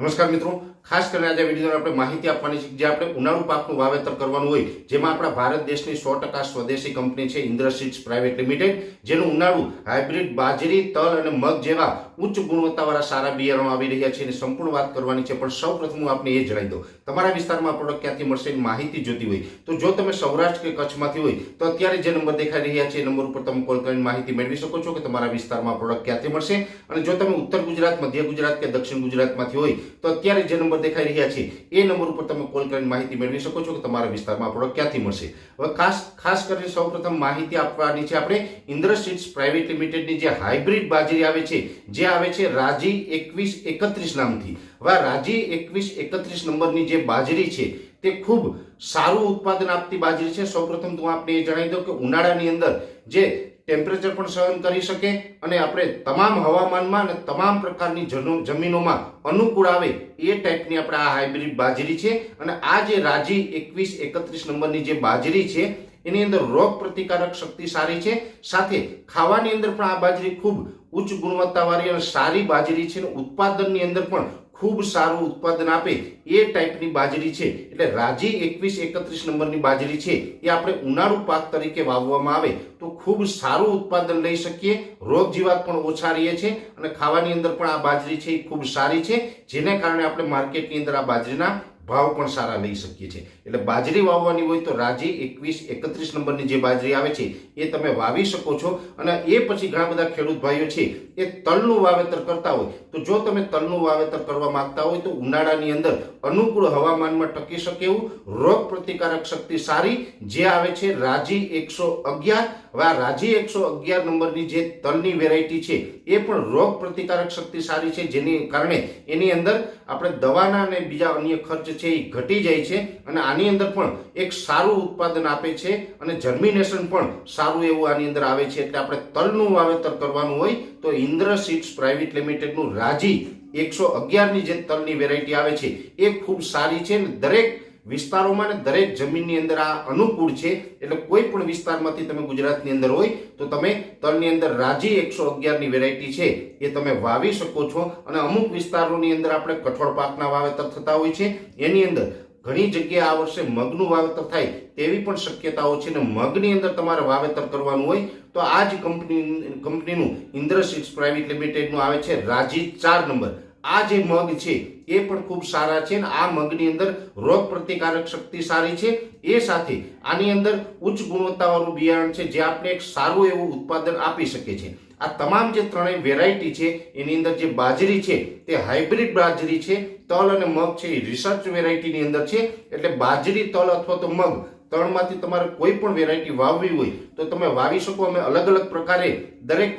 નમસ્કાર મિત્રો. ખાસ કરીને આજે વિડીયોમાં આપણે માહિતી આપવાની છે જે આપણે ઉનાળુ પાકનું વાવેતર કરવાનું હોય, જેમાં આપણા ભારત દેશની સો ટકા સ્વદેશી કંપની છે ઇન્દ્રસીડ્સ પ્રાઇવેટ લિમિટેડ, જેનું ઉનાળુ હાઇબ્રિડ બાજરી, તલ અને મગ જેવા ઉચ્ચ ગુણવત્તાવાળા સારા બિયારણો આવી રહ્યા છે. એની સંપૂર્ણ વાત કરવાની છે, પણ સૌ પ્રથમ હું આપને એ જણાવી દઉં. તમારા વિસ્તારમાં પ્રોડક્ટ ક્યાંથી મળશે એની માહિતી જોતી હોય, તો જો તમે સૌરાષ્ટ્ર કે કચ્છમાંથી હોય, તો અત્યારે જે નંબર દેખાઈ રહ્યા છે, એ નંબર ઉપર તમે કોલ કરીને માહિતી મેળવી શકો છો કે તમારા વિસ્તારમાં પ્રોડક્ટ ક્યાંથી મળશે. અને જો તમે ઉત્તર ગુજરાત, મધ્ય ગુજરાત કે દક્ષિણ ગુજરાતમાંથી હોય તો અત્યારે જે નંબર દેખાઈ રહ્યા છે, એ નંબર ઉપર તમે કોલ કરીને માહિતી મેળવી શકો છો કે તમારા વિસ્તારમાં પ્રોડક્ટ ક્યાંથી મળશે. હવે ખાસ ખાસ કરીને સૌપ્રથમ માહિતી આપવાની છે આપણે ઇન્દ્રસીડ્સ પ્રાઇવેટ લિમિટેડની જે હાઇબ્રિડ બાજરી આવે છે, જે આવે છે રાજી એકવીસ એકત્રીસ નામથી. હવે રાજી એકવીસ એકત્રીસ નંબરની જે બાજરી છે, તે ખૂબ સારું ઉત્પાદન આપતી બાજરી છે. સૌપ્રથમ તો હું આપને એ જણાવી દઉં કે ઉનાળાની અંદર જે ટેમ્પરેચર પણ સહન કરી શકે અને આપણે તમામ હવામાનમાં અને તમામ પ્રકારની જમીનોમાં અનુકૂળ આવે એ ટાઈપની આપણે આ હાઇબ્રિડ બાજરી છે અને આ જે રાજી એકવીસ એકત્રીસ નંબરની જે બાજરી છે, એની અંદર રોગ પ્રતિકારક શક્તિ સારી છે. સાથે ખાવાની અંદર પણ આ બાજરી ખૂબ ઉચ્ચ ગુણવત્તાવાળી અને સારી બાજરી છે અને ઉત્પાદનની અંદર પણ ખૂબ સારું ઉત્પાદન આપે એ ટાઈપની બાજરી છે. એટલે રાજી એકવીસ એકત્રીસ નંબરની બાજરી છે એ આપણે ઉનાળુ પાક તરીકે વાવવામાં આવે તો ખૂબ સારું ઉત્પાદન લઈ શકીએ. રોગ જીવાત પણ ઓછા રહીએ છે અને ખાવાની અંદર પણ આ બાજરી છે એ ખૂબ સારી છે. જેને કારણે આપણે માર્કેટની અંદર આ બાજરીના ભાવ પણ સારા લઈ શકીએ છીએ. એટલે બાજરી વાવવાની હોય તો રાજી એકવીસ એકત્રીસ નંબરની જે બાજરી આવે છે એ તમે વાવી શકો છો. અને એ પછી ઘણા બધા ખેડૂત ભાઈઓ છે એ તલનું વાવેતર કરતા હોય. તો જો તમે તલનું વાવેતર કરવા માંગતા હોય તો ઉનાળાની અંદર અનુકૂળ હવામાનમાં ટકી શકે એવું રોગ પ્રતિકારક શક્તિ સારી જે આવે છે રાજી એકસો અગિયાર. હવે રાજી એકસો અગિયાર નંબરની જે તલની વેરાયટી છે, એ પણ રોગ પ્રતિકારક શક્તિ સારી છે જેની કારણે એની અંદર આપણે દવાના અને બીજા અન્ય ખર્ચ છે એ ઘટી જાય છે અને આની અંદર પણ એક સારું ઉત્પાદન આપે છે અને જર્મિનેશન પણ સારું એવું આની અંદર આવે છે. એટલે આપણે તલનું વાવેતર કરવાનું હોય તો ઇન્દ્ર સીડ્સ પ્રાઇવેટ લિમિટેડનું રાજી એકસો અગિયારની જે તલની વેરાયટી આવે છે, એ ખૂબ સારી છે અને દરેક વિસ્તારોમાં ને દરેક જમીનની અંદર આ અનુકૂળ છે. એટલે કોઈ પણ વિસ્તારમાંથી તમે ગુજરાતની અંદર હોય, તો તમે તલની અંદર રાજી એકસો અગિયારની વેરાયટી છે, એ તમે વાવી શકો છો. અને અમુક વિસ્તારોની અંદર આપણે કઠોળ પાકના વાવેતર થતા હોય છે. એની અંદર ઘણી જગ્યાએ આ વર્ષે મગનું વાવેતર થાય તેવી પણ શક્યતાઓ છે ને મગની અંદર તમારે વાવેતર કરવાનું હોય તો આ જ કંપની કંપનીનું ઇન્દ્રસીડ્સ પ્રાઇવેટ લિમિટેડનું આવે છે રાજી ચાર નંબર. આ જે મગ છે એ પણ ખૂબ સારા છે અને આ મગની અંદર રોગ પ્રતિકારક શક્તિ સારી છે. એ સાથે આની અંદર ઉચ્ચ ગુણવત્તાવાળું બિયારણ છે જે આપણે એક સારું એવું ઉત્પાદન આપી શકે છે. આ તમામ જે ત્રણેય વેરાયટી છે, એની અંદર જે બાજરી છે, તે હાઇબ્રિડ બાજરી છે, તલ અને મગ છે, એ રિસર્ચ વેરાયટીની અંદર છે. એટલે બાજરી, તલ અથવા તો મગ ત્રણમાંથી તમારે કોઈ પણ વેરાયટી વાવવી હોય, તો તમે વાવી શકો. અમે અલગ અલગ પ્રકારે દરેક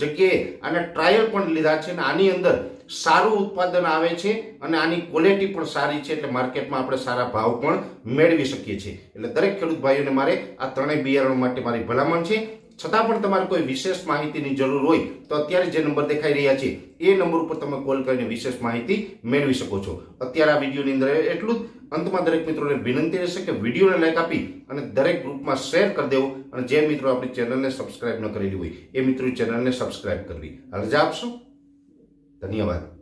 જગ્યાએ આના ટ્રાયલ પણ લીધા છે અને આની અંદર સારું ઉત્પાદન આવે છે અને આની ક્વોલિટી પણ સારી છે. એટલે માર્કેટમાં આપણે સારા ભાવ પણ મેળવી શકીએ છીએ. એટલે દરેક ખેડૂત ભાઈઓને મારે આ ત્રણેય બિયારણો માટે મારી ભલામણ છે. છતાં પણ તમારે કોઈ વિશેષ માહિતીની જરૂર હોય તો અત્યારે જે નંબર દેખાઈ રહ્યા છે, એ નંબર ઉપર તમે કોલ કરીને વિશેષ માહિતી મેળવી શકો છો. અત્યારે આ વિડીયોની અંદર એટલું જ. અંતમાં દરેક મિત્રોને વિનંતી રહેશે કે વિડીયોને લાઈક આપી અને દરેક ગ્રુપમાં શેર કરી દેવો અને જે મિત્રો આપણી ચેનલને સબસ્ક્રાઇબ ન કરેલી હોય, એ મિત્રો ચેનલને સબસ્ક્રાઇબ કરવી. રજા આપશો. ધન્યવાદ.